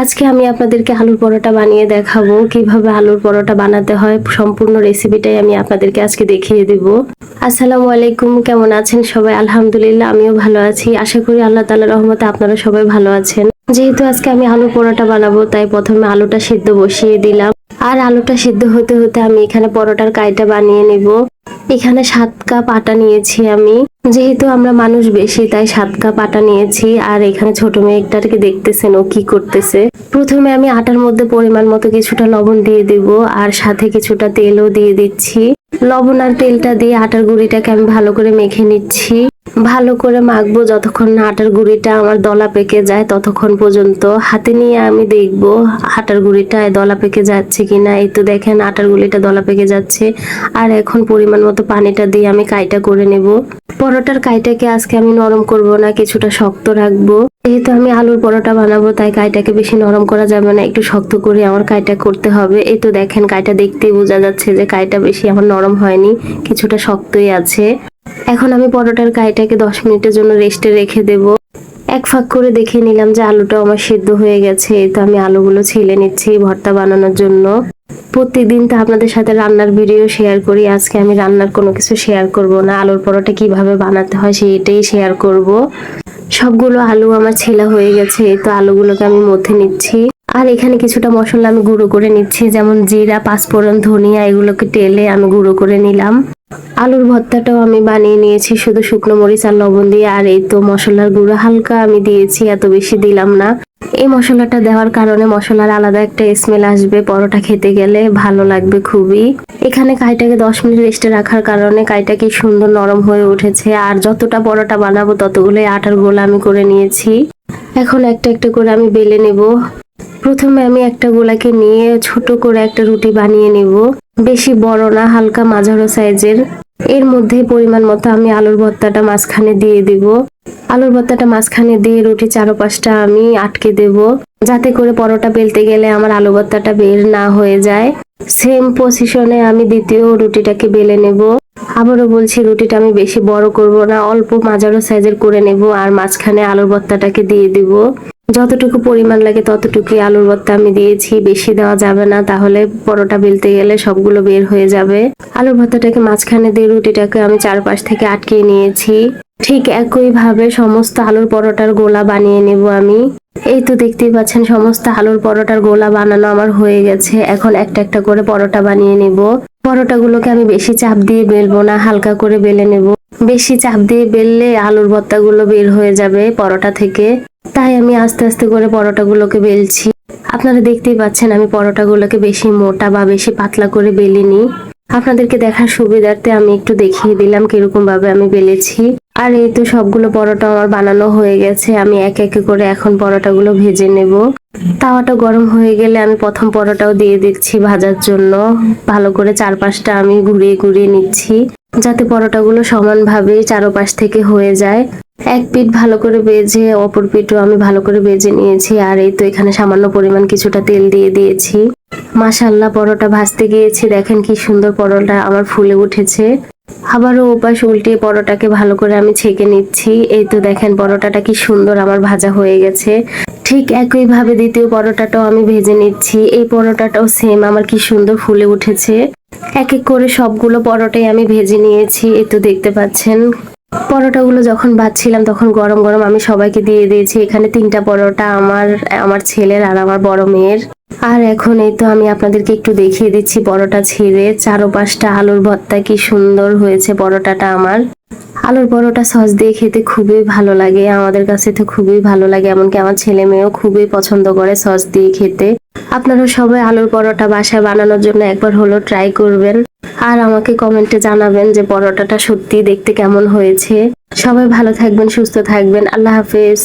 আজকে আমি আপনাদেরকে আলুর পরোটা বানিয়ে দেখাবো। কীভাবে আলুর পরোটা বানাতে হয়, সম্পূর্ণ রেসিপিটাই আমি আপনাদেরকে আজকে দেখিয়ে দিব। আসসালামু আলাইকুম, কেমন আছেন সবাই? আলহামদুলিল্লাহ, আমিও ভালো আছি। আশা করি আল্লাহ তাআলার রহমতে আপনারা সবাই ভালো আছেন। যেহেতু আজকে আমি আলুর পরোটা বানাবো, তাই প্রথমে আলুটা সিদ্ধ বসিয়ে দিলাম। আর আলুটা সিদ্ধ হতে হতে আমি এখানে পরোটার কাইটা বানিয়ে নিব। এখানে সাত কাপ আটা নিয়েছি আমি। যেহেতু আমরা মানুষ বেশি, তাই সাত কাপ আটা নিয়েছি। আর এখানে ছোট মেয়েটাকে দেখতেছেন, ও কি করতেছে। প্রথমে আমি আটার মধ্যে পরিমাণ মতো কিছুটা লবণ দিয়ে দিব, আর সাথে কিছুটা তেলও দিয়ে দিচ্ছি। লবণ আর তেলটা দিয়ে আটার গুঁড়িটাকে আমি ভালো করে মেখে নিচ্ছি। ভালো করে মাখবো যতক্ষণ না আটার গুঁড়িটা আমার দলা পেকে যায়, ততক্ষণ পর্যন্ত হাতে নিয়ে আমি দেখব আটার গুঁড়িটা দলা পেকে যাচ্ছে কিনা। এই তো দেখেন আটার গুঁড়িটা দলা পেকে যাচ্ছে। আর এখন পরিমাণ মতো পানিটা দিয়ে আমি কাইটা করে নেব। পরোটার কাইটাকে আজকে আমি নরম করব না, কিছুটা শক্ত রাখব। যেহেতু আমি আলুর পরোটা বানাবো, তাই কাইটাকে বেশি নরম করা যাবে না, একটু শক্ত করে আমার কাইটা করতে হবে। এই তো দেখেন কাইটা দেখতেই বোঝা যাচ্ছে যে কাইটা বেশি আমার নরম হয়নি, কিছুটা শক্তই আছে। এখন আমি পরোটার কাইটাকে দশ মিনিটের জন্য রেস্টে রেখে দেব। এক ফাঁক করে দেখে নিলাম যে আলুটা আমার সিদ্ধ হয়ে গেছে। তো আমি আলুগুলো ছিলে নিচ্ছি ভর্তা বানানোর জন্য। প্রত্যেকদিন তো আপনাদের সাথে রান্নার ভিডিও শেয়ার করি। আজকে আমি রান্নার কোনো কিছু শেয়ার করব না। আলুর পরোটা কীভাবে বানাতে হয় সেটাই শেয়ার করব। সবগুলো আলু আমার ছেলা হয়ে গেছে। তো আলুগুলোকে আমি মধ্যে নিচ্ছি। আর এখানে কিছুটা মশলা আমি গুঁড়ো করে নিচ্ছি, যেমন জিরা, পাঁচফোড়ন, ধনিয়া, এগুলোকে টেলে আমি গুঁড়ো করে নিলাম। আলুর ভর্তাটাও আমি বানিয়ে নিয়েছি, শুধু শুকনো মরিচ আর লবণ দিয়ে, আর এই তো মশলার গুঁড়ো হালকা আমি দিয়েছি, এত বেশি দিলাম না। এই মশলাটা দেওয়ার কারণে মশলার আলাদা একটা স্মেল আসবে, পরোটা খেতে গেলে ভালো লাগবে খুবই। এখানে কাইটাকে দশ মিনিট রেস্টে রাখার কারণে কাইটা কি সুন্দর নরম হয়ে উঠেছে, আর যতটা পরোটা বানাবো ততগুলোই আটার গোলা আমি করে নিয়েছি। এখন একটা একটা করে আমি বেলে নেব। প্রথমে আমি একটা গোলাকে নিয়ে ছোট করে একটা রুটি বানিয়ে নেব। বেশি বড় না, হালকা মাঝারো সাইজের। এর মধ্যে পরিমাণ মতো আমি আলুর ভর্তাটা মাঝখানে দিয়ে দিব। আলুর ভর্তাটা মাঝখানে দিয়ে রুটি চারোপাশটা আমি আটকে দেব। যাতে করে পরোটা বেলতে গেলে আমার আলু ভর্তাটা বের না হয়ে যায়। সেম পজিশনে আমি দ্বিতীয় রুটিটাকে বেলে নেব। আবারও বলছি, রুটিটা আমি বেশি বড় করব না, অল্প মাঝারো সাইজের করে নেব আর মাঝখানে আলুর ভর্তাটাকে দিয়ে দিব। যতটুকু পরিমাণ লাগে ততটুকুই আলুর ভর্তা আমি দিয়েছি। বেশি দেওয়া যাবে না, তাহলে পরোটা বেলতে গেলে সবগুলো বের হয়ে যাবে। আলুর ভর্তাটাকে মাঝখানে দিয়ে রুটিটাকে আমি চারপাশ থেকে আটকে নিয়েছি। ঠিক একই ভাবে সমস্ত আলুর পরোটার গোলা বানিয়ে নেব আমি। এই তো দেখতেই পাচ্ছেন, সমস্ত আলুর পরোটার গোলা বানানো আমার হয়ে গেছে। এখন একটা একটা করে পরোটা বানিয়ে নেব। পরোটাগুলোকে আমি বেশি চাপ দিয়ে বেলবো না, হালকা করে বেলে নেব। বেশি চাপ দিয়ে বেললে আলুর ভর্তাগুলো বের হয়ে যাবে পরোটা থেকে। তাই আমি আস্তে আস্তে করে পরোটাগুলোকে বেলছি। আপনারা দেখতেই পাচ্ছেন আমি পরোটাগুলোকে বেশি মোটা বা বেশি পাতলা করে বেলিনি। আপনাদেরকে দেখার সুবিধার্থে আমি একটু দেখিয়ে দিলাম কীরকম ভাবে আমি বেলেছি। আর এই তো সবগুলো পরোটা আমার বানানো হয়ে গেছে। আমি এক একে করে এখন পরোটাগুলো ভেজে নেব। তাওয়াটা গরম হয়ে গেলে আমি প্রথম পরোটাও দিয়ে দিচ্ছি ভাজার জন্য। ভালো করে চারপাশটা আমি ঘুরিয়ে ঘুরিয়ে নিচ্ছি। যাতে পরোটাগুলো সমানভাবে চারোপাশ থেকে হয়ে যায়। এক পিঠ ভালো করে বেজে, অপর পিঠও আমি ভালো করে বেজে নিয়েছি। আর এই তো এখানে সামান্য পরিমাণ কিছুটা তেল দিয়ে দিয়েছি। মাশাল্লাহ পরোটা ভাজতে গিয়েছি। দেখেন কি সুন্দর পরোটা আমার ফুলে উঠেছে। আবারও ওপাশ উল্টিয়ে পরোটাকে ভালো করে আমি ছেঁকে নিচ্ছি। এই তো দেখেন পরোটাটা কি সুন্দর আমার ভাজা হয়ে গেছে। ঠিক একই ভাবে দ্বিতীয় পরোটাটাও আমি ভেজে নিচ্ছি। এই পরোটাটাও সেম আমার কি সুন্দর ফুলে উঠেছে। এক এক করে সবগুলো পরোটাই আমি ভেজে নিয়েছি, এই তো দেখতে পাচ্ছেন। পরোটাগুলো যখন বাচ্ছিলাম তখন গরম গরম আমি সবাইকে দিয়ে দিয়েছি। এখানে তিনটা পরোটা আমার আমার ছেলের আর আমার বড় মেয়ের। আর এখন এই তো আমি আপনাদেরকে একটু দেখিয়ে দিচ্ছি পরোটা ছিঁড়ে। চারো পাঁচটা আলুর ভর্তা, কি সুন্দর হয়েছে পরোটাটা আমার। আলুর পরোটা সস দিয়ে খেতে খুবই ভালো লাগে। আমাদের কাছে তো খুবই ভালো লাগে, এমনকি আমার ছেলে মেয়েও খুবই পছন্দ করে সস দিয়ে খেতে। আপনারা সবাই আলুর পরোটা বাসায় বানানোর জন্য একবার হলো ট্রাই করবেন। আর আমাকে কমেন্টে জানাবেন যে পরোটাটা সত্যি দেখতে কেমন হয়েছে। সবাই ভালো থাকবেন, সুস্থ থাকবেন। আল্লাহ হাফেজ।